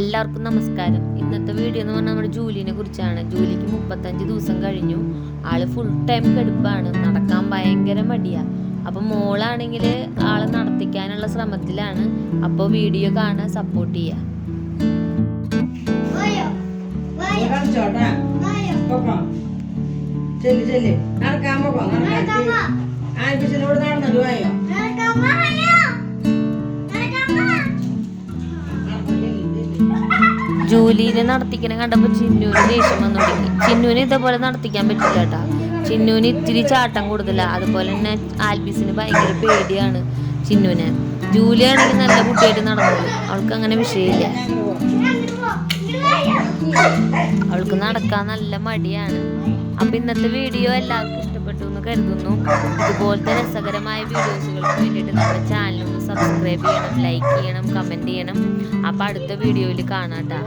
എല്ലാവർക്കും നമസ്കാരം. ഇന്നത്തെ വീഡിയോ എന്ന് പറഞ്ഞാൽ നമ്മുടെ ജൂലിനെ കുറിച്ചാണ്. ജൂലിക്ക് മുപ്പത്തഞ്ച് ദിവസം കഴിഞ്ഞു. ആൾ ഫുൾ ടൈം കെടുപ്പാണ്. നടക്കാൻ ഭയങ്കര മടിയാ. അപ്പൊ മോളാണെങ്കിൽ ആളെ നടത്തിക്കാനുള്ള ശ്രമത്തിലാണ്. അപ്പോൾ വീഡിയോ കാണാൻ സപ്പോർട്ട് ചെയ്യുക ചെല്ലു ചെല്ലു. നടക്കാൻ പൊക്കോ ജൂലിനെ നടത്തിക്കണ കണ്ടപ്പോൾ ചിന്നൂന് ദേഷ്യം വന്നു തുടങ്ങി ചിന്നൂന് ഇതേപോലെ നടത്തിക്കാൻ പറ്റില്ല കേട്ടാ ചിന്നൂന് ഇത്തിരി ചാട്ടം കൂടുതലാണ് അതുപോലെ തന്നെ ആൽബിസിന് ഭയങ്കര പേടിയാണ് ചിന്നൂനെ ജൂലി ആണെങ്കിൽ നല്ല കുട്ടിയായിട്ട് നടന്നത്. അവൾക്ക് അങ്ങനെ വിഷയമില്ല. അവൾക്ക് നടക്കാൻ നല്ല മടിയാണ്. അപ്പൊ ഇന്നത്തെ വീഡിയോ എല്ലാവർക്കും ഇഷ്ടപ്പെട്ടു എന്ന് കരുതുന്നു. ഇതുപോലത്തെ രസകരമായ വീഡിയോസുകൾക്ക് വേണ്ടിയിട്ട് നമ്മുടെ ചാനൽ ഒന്ന് സബ്സ്ക്രൈബ് ചെയ്യണം ലൈക്ക് ചെയ്യണം കമന്റ് ചെയ്യണം. അപ്പോൾ അടുത്ത വീഡിയോയിൽ കാണാട്ടാ